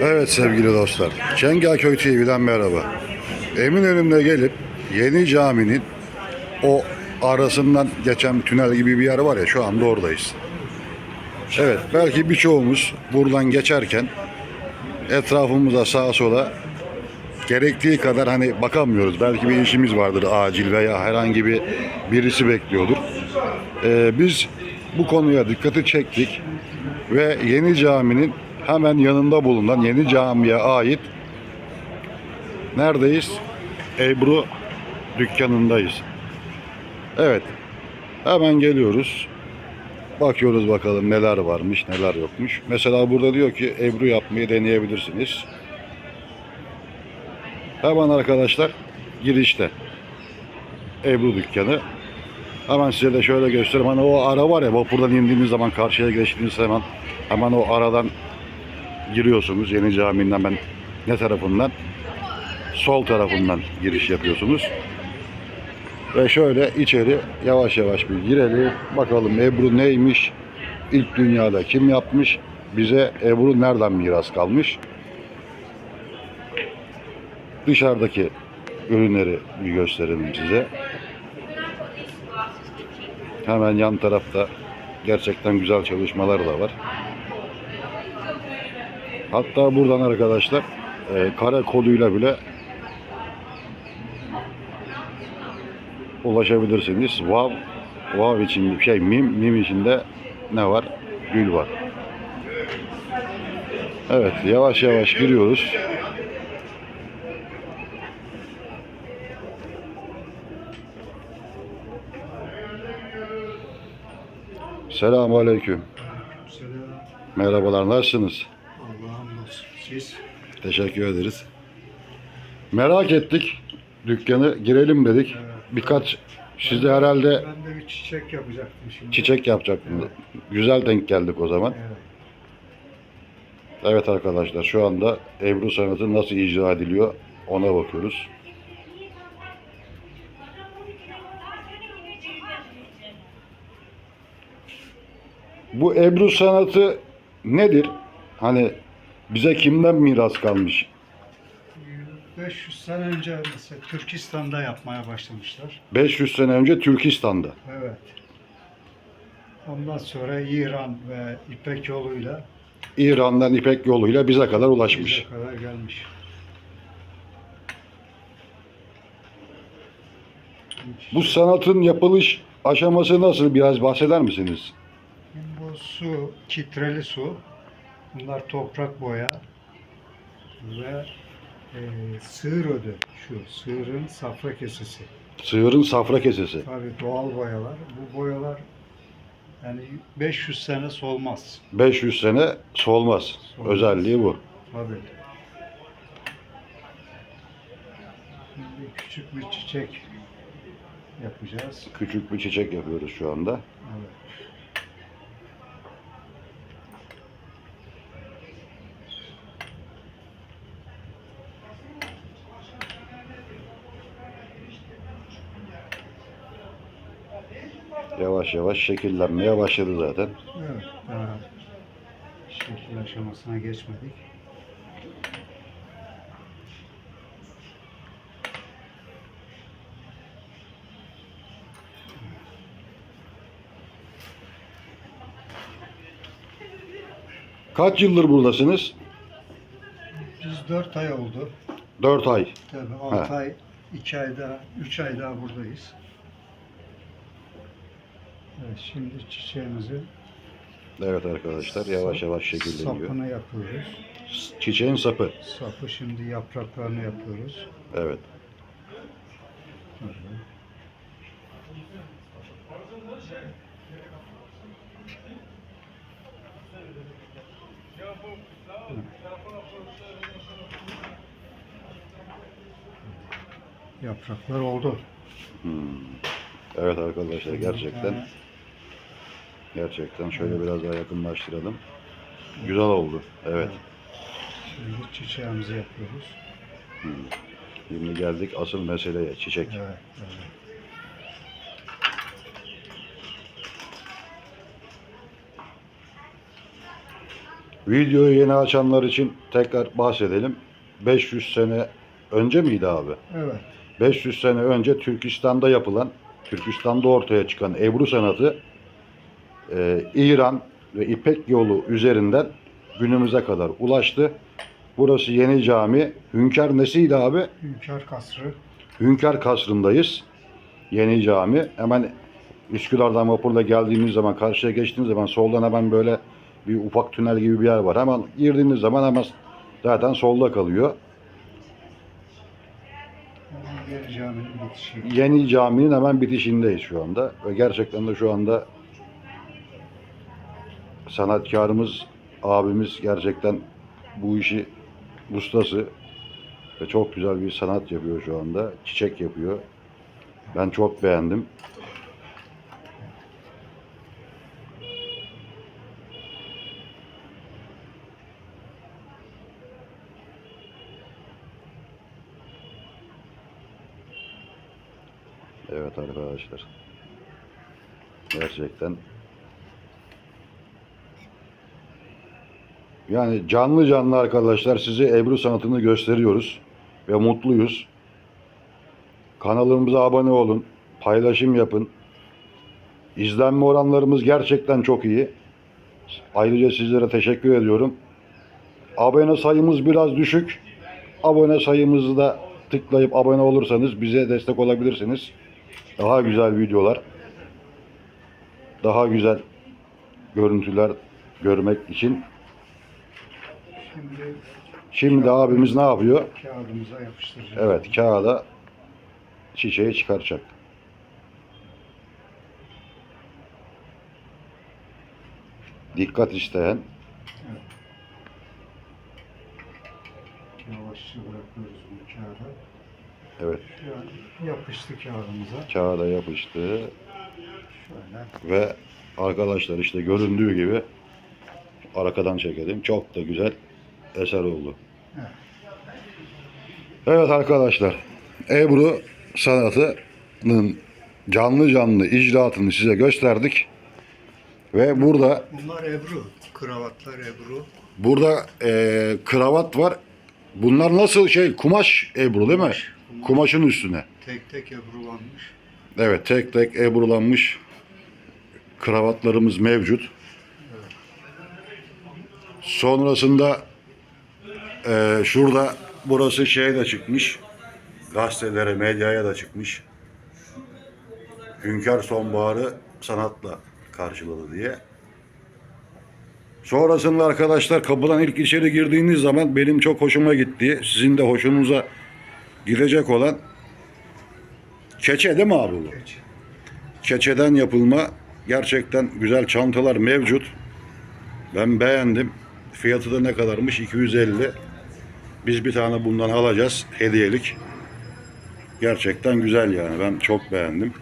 Evet sevgili dostlar. Çengelköy TV'den merhaba. Eminönü'nde gelip yeni caminin o arasından geçen tünel gibi bir yer var ya şu anda oradayız. Evet belki birçoğumuz buradan geçerken etrafımıza sağa sola gerektiği kadar hani bakamıyoruz. Belki bir işimiz vardır acil veya herhangi bir birisi bekliyordur. Ee, biz bu konuya dikkati çektik ve yeni caminin hemen yanında bulunan yeni camiye ait neredeyiz? Ebru dükkanındayız. Evet. Hemen geliyoruz. Bakıyoruz bakalım neler varmış, neler yokmuş. Mesela burada diyor ki Ebru yapmayı deneyebilirsiniz. Hemen arkadaşlar girişte. Ebru dükkanı. Hemen size de şöyle göstereyim. Hani o ara var ya vapurdan indiğiniz zaman karşıya geçtiğiniz zaman hemen o aradan giriyorsunuz. Yeni caminin hemen ne tarafından? Sol tarafından giriş yapıyorsunuz. Ve şöyle içeri yavaş yavaş bir girelim. Bakalım Ebru neymiş? İlk dünyada kim yapmış? Bize Ebru nereden miras kalmış? Dışarıdaki ürünleri bir gösterelim size. Hemen yan tarafta gerçekten güzel çalışmalar da var. Hatta buradan arkadaşlar e, kare koduyla bile ulaşabilirsiniz. Vav, vav için şey mim, mim içinde ne var? Gül var. Evet, yavaş yavaş giriyoruz. Selamun Aleyküm. Selam. Merhabalar, nasılsınız? Siz Teşekkür ederiz. Merak ettik. Dükkanı girelim dedik. Birkaç siz de herhalde ben de bir çiçek yapacaktım şimdi. çiçek yapacaktınız. Güzel denk geldik o zaman. Evet. Evet arkadaşlar şu anda Ebru sanatı nasıl icra ediliyor ona bakıyoruz. Bu Ebru sanatı nedir? Hani bize kimden miras kalmış? 500 sene önce mesela Türkistan'da yapmaya başlamışlar. 500 sene önce Türkistan'da. Evet. Ondan sonra İran ve İpek yoluyla İran'dan İpek yoluyla bize kadar bize ulaşmış. kadar gelmiş. Bu sanatın yapılış aşaması nasıl biraz bahseder misiniz? Bu su, kitreli su. Bunlar toprak boya ve e, sığır ödü. Şu sığırın safra kesesi. Sığırın safra kesesi. Tabii doğal boyalar. Bu boyalar yani 500 sene solmaz. 500 sene solmaz. Solmaz. Özelliği bu. Tabii. Şimdi küçük bir çiçek yapacağız. Küçük bir çiçek yapıyoruz şu anda. Evet. Yavaş yavaş şekillenmeye başladı zaten. Evet. Daha şekil aşamasına geçmedik. Kaç yıldır buradasınız? Biz 4 ay oldu. 4 ay. Tabii 6 Ha. ay, 2 ay daha, 3 ay daha buradayız. Evet, şimdi çiçeğimizi Evet arkadaşlar yavaş yavaş şekilleniyor. sapını yapıyoruz. Çiçeğin sapı. Sapı şimdi yapraklarını yapıyoruz. Evet. Böyle. Yapraklar oldu. Evet arkadaşlar gerçekten gerçekten şöyle biraz daha yakınlaştıralım. Güzel oldu. Evet. Şimdi çiçeğimizi yapıyoruz. Şimdi geldik asıl meseleye çiçek. Evet, evet. Videoyu yeni açanlar için tekrar bahsedelim. 500 sene önce miydi abi? Evet. 500 sene önce Türkistan'da yapılan, Türkistan'da ortaya çıkan Ebru sanatı e, İran ve İpek yolu üzerinden günümüze kadar ulaştı. Burası Yeni Cami. Hünkar nesiydi abi? Hünkar Kasrı. Hünkar Kasrı'ndayız. Yeni Cami. Hemen Üsküdar'dan vapurla geldiğiniz zaman, karşıya geçtiğiniz zaman soldan hemen böyle bir ufak tünel gibi bir yer var. Hemen girdiğiniz zaman hemen zaten solda kalıyor. Yeni caminin bitişi. Yeni caminin hemen bitişindeyiz şu anda. Ve gerçekten de şu anda sanatkarımız, abimiz gerçekten bu işi ustası ve çok güzel bir sanat yapıyor şu anda. Çiçek yapıyor. Ben çok beğendim. Evet arkadaşlar. Gerçekten yani canlı canlı arkadaşlar size Ebru sanatını gösteriyoruz ve mutluyuz. Kanalımıza abone olun, paylaşım yapın. İzlenme oranlarımız gerçekten çok iyi. Ayrıca sizlere teşekkür ediyorum. Abone sayımız biraz düşük. Abone sayımızı da tıklayıp abone olursanız bize destek olabilirsiniz. Daha güzel videolar, daha güzel görüntüler görmek için. Şimdi Şimdi abimiz ne yapıyor? kağıdımıza yapıştıracağız. Evet, kağıda çiçeği çıkaracak. Dikkat isteyen, Yavaşça bırakıyoruz bunu kağıda. evet, Yani yapıştı kağıdımıza. kağıda yapıştı Şöyle. ve arkadaşlar işte göründüğü gibi arkadan çekelim. Çok da güzel eser oldu. Evet. Evet arkadaşlar, Ebru sanatının canlı canlı icraatını size gösterdik. Ve burada Bunlar Ebru. Kravatlar Ebru. burada eee, kravat var. Bunlar nasıl şey kumaş Ebru değil mi? Kumaş, kumaş. Kumaşın üstüne. Tek tek Ebrulanmış. Evet tek tek ebrulanmış kravatlarımız mevcut. Sonrasında eee, şurada burası şeye de çıkmış. Gazetelere, medyaya da çıkmış. Hünkar sonbaharı sanatla karşıladı diye. Sonrasında arkadaşlar kapıdan ilk içeri girdiğiniz zaman benim çok hoşuma gitti. Sizin de hoşunuza gidecek olan keçe değil mi abi bu? Geç. Keçeden yapılma gerçekten güzel çantalar mevcut. Ben beğendim. Fiyatı da ne kadarmış? 250. Biz bir tane bundan alacağız hediyelik. Gerçekten güzel yani. Ben çok beğendim.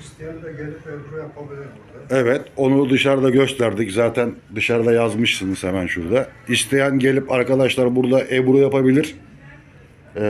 İsteyen de gelip Ebru yapabilir burada. Evet, onu dışarıda gösterdik. Zaten dışarıda yazmışsınız hemen şurada. İsteyen gelip arkadaşlar burada Ebru yapabilir. Ee,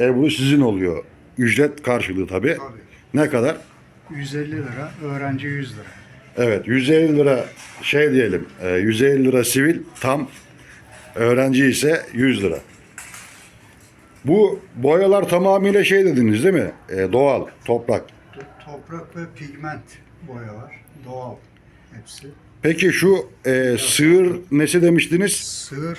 Ebru sizin oluyor. Ücret karşılığı tabii. Tabii. Ne kadar? 150 lira, öğrenci 100 lira. Evet 150 lira şey diyelim e, 150 lira sivil tam öğrenci ise 100 lira. Bu boyalar tamamıyla şey dediniz değil mi? E, doğal, toprak. To- Toprak ve pigment boyalar. Doğal hepsi. Peki şu e, sığır nesi demiştiniz? Sığır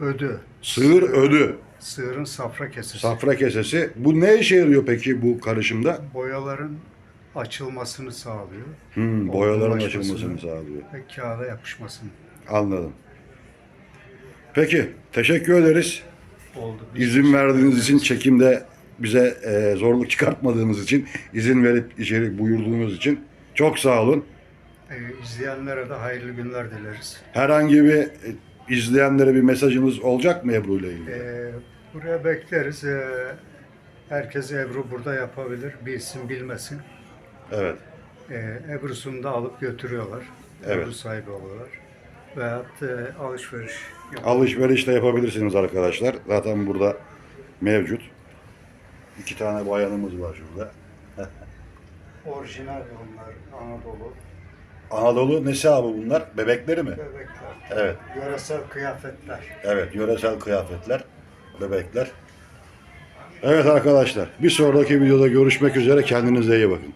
ödü. Sığır ödü, Sığırın safra kesesi. safra kesesi. Bu ne işe yarıyor peki bu karışımda? Boyaların açılmasını sağlıyor. Hmm, boyaların açılmasını sağlıyor. Ve kağıda yapışmasını. Anladım. Peki teşekkür ederiz. Oldu. İzin verdiğiniz için çekimde bize e, zorluk çıkartmadığınız için izin verip içerik buyurduğunuz için çok sağ olun. Ee, izleyenlere de hayırlı günler dileriz. Herhangi bir e, izleyenlere bir mesajınız olacak mı Ebru ile ilgili? Ee, buraya bekleriz. Ee, herkes Ebru burada yapabilir. Bilsin bilmesin. Evet. Ee, Ebru'sunu da alıp götürüyorlar. Evet. Ebru sahibi oluyorlar. Veyahut e, alışveriş Alışveriş de yapabilirsiniz arkadaşlar. Zaten burada mevcut. İki tane bayanımız var şurada. Orijinal bunlar Anadolu. Anadolu nesi abi bunlar? Bebekleri mi? Bebekler. Evet. Yöresel kıyafetler. Evet, yöresel kıyafetler, bebekler. Evet arkadaşlar, bir sonraki videoda görüşmek üzere. Kendinize iyi bakın.